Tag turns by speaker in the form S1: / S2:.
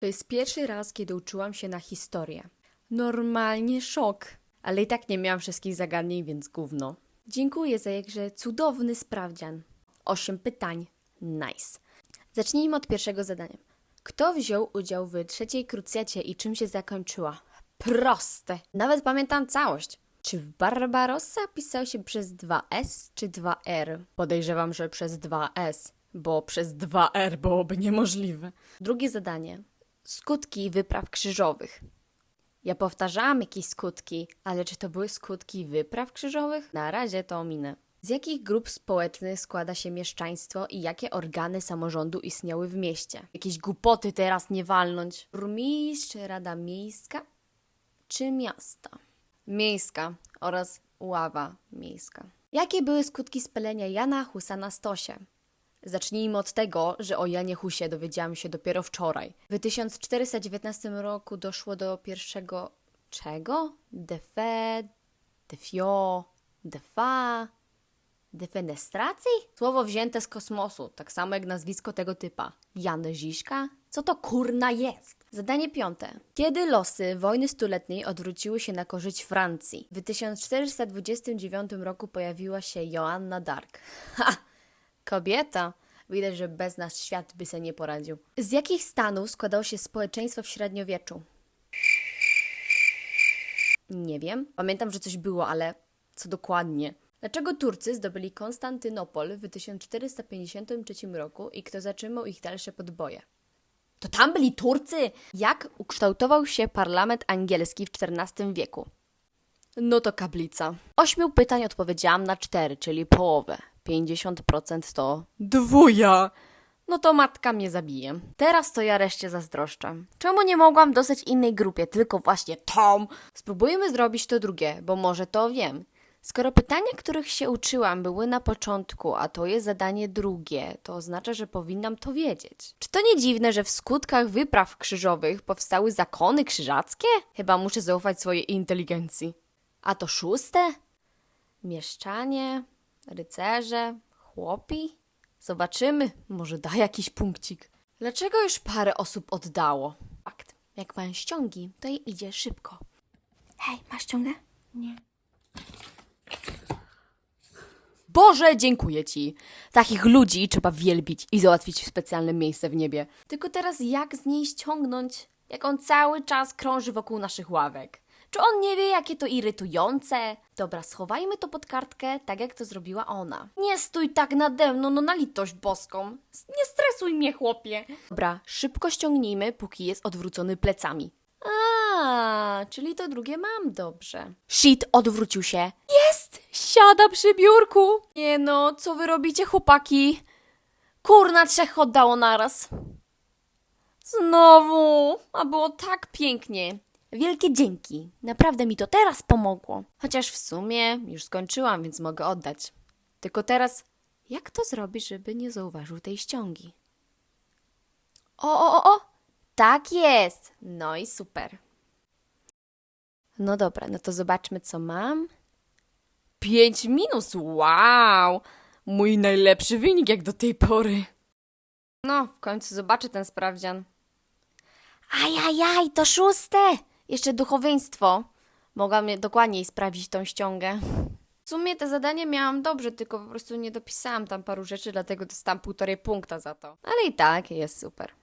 S1: To jest pierwszy raz, kiedy uczyłam się na historię. Normalnie szok. Ale i tak nie miałam wszystkich zagadnień, więc gówno. Dziękuję za jakże cudowny sprawdzian. Osiem pytań. Nice. Zacznijmy od pierwszego zadania. Kto wziął udział w trzeciej krucjacie i czym się zakończyła? Proste. Nawet pamiętam całość. Czy Barbarossa pisał się przez 2S czy 2R? Podejrzewam, że przez 2S, bo przez 2R byłoby niemożliwe. Drugie zadanie. Skutki wypraw krzyżowych. Ja powtarzałam jakieś skutki, ale czy to były skutki wypraw krzyżowych? Na razie to ominę. Z jakich grup społecznych składa się mieszczaństwo i jakie organy samorządu istniały w mieście? Jakieś głupoty teraz nie walnąć. Burmistrz, Rada Miejska czy miasta? Miejska oraz ława miejska. Jakie były skutki spalenia Jana Husa na stosie? Zacznijmy od tego, że o Janie Husie dowiedziałam się dopiero wczoraj. W 1419 roku doszło do pierwszego czego? Defe, defio, defa, defenestracji? Słowo wzięte z kosmosu, tak samo jak nazwisko tego typa. Jan Ziszka? Co to kurna jest? Zadanie piąte. Kiedy losy wojny stuletniej odwróciły się na korzyść Francji? W 1429 roku pojawiła się Joanna Dark. Ha! Kobieta. Widać, że bez nas świat by se nie poradził. Z jakich stanów składało się społeczeństwo w średniowieczu? Nie wiem. Pamiętam, że coś było, ale co dokładnie? Dlaczego Turcy zdobyli Konstantynopol w 1453 roku i kto zatrzymał ich dalsze podboje? To tam byli Turcy! Jak ukształtował się parlament angielski w XIV wieku? No to kaplica. Ośmiu pytań odpowiedziałam na cztery, czyli połowę. 50% to dwuja. No to matka mnie zabije. Teraz to ja reszcie zazdroszczę. Czemu nie mogłam dostać innej grupie, tylko właśnie Tom? Spróbujmy zrobić to drugie, bo może to wiem. Skoro pytania, których się uczyłam, były na początku, a to jest zadanie drugie, to oznacza, że powinnam to wiedzieć. Czy to nie dziwne, że w skutkach wypraw krzyżowych powstały zakony krzyżackie? Chyba muszę zaufać swojej inteligencji. A to szóste? Mieszczanie, rycerze, chłopi? Zobaczymy, może da jakiś punkcik. Dlaczego już parę osób oddało? Fakt. Jak pan ściągi, to jej idzie szybko. Hej, masz ściągę?
S2: Nie.
S1: Boże, dziękuję ci. Takich ludzi trzeba wielbić i załatwić specjalne miejsce w niebie. Tylko teraz jak z niej ściągnąć? Jak on cały czas krąży wokół naszych ławek. Czy on nie wie, jakie to irytujące? Dobra, schowajmy to pod kartkę, tak jak to zrobiła ona. Nie stój tak nade mną, no na litość boską. Nie stresuj mnie, chłopie. Dobra, szybko ściągnijmy, póki jest odwrócony plecami. A, czyli to drugie mam dobrze. Shit, odwrócił się. Jest! Siada przy biurku. Nie no, co wy robicie, chłopaki? Kurna, trzech oddało naraz. Znowu! A było tak pięknie. Wielkie dzięki. Naprawdę mi to teraz pomogło. Chociaż w sumie już skończyłam, więc mogę oddać. Tylko teraz, jak to zrobić, żeby nie zauważył tej ściągi? O, o, o, o! Tak jest! No i super. No dobra, no to zobaczmy, co mam. 5 minus, wow! Mój najlepszy wynik jak do tej pory. No, w końcu zobaczę ten sprawdzian. Ajajaj, to szóste! Jeszcze duchowieństwo. Mogłam dokładniej sprawdzić tą ściągę. W sumie te zadanie miałam dobrze, tylko po prostu nie dopisałam tam paru rzeczy, dlatego dostałam półtorej punkta za to. Ale i tak jest super.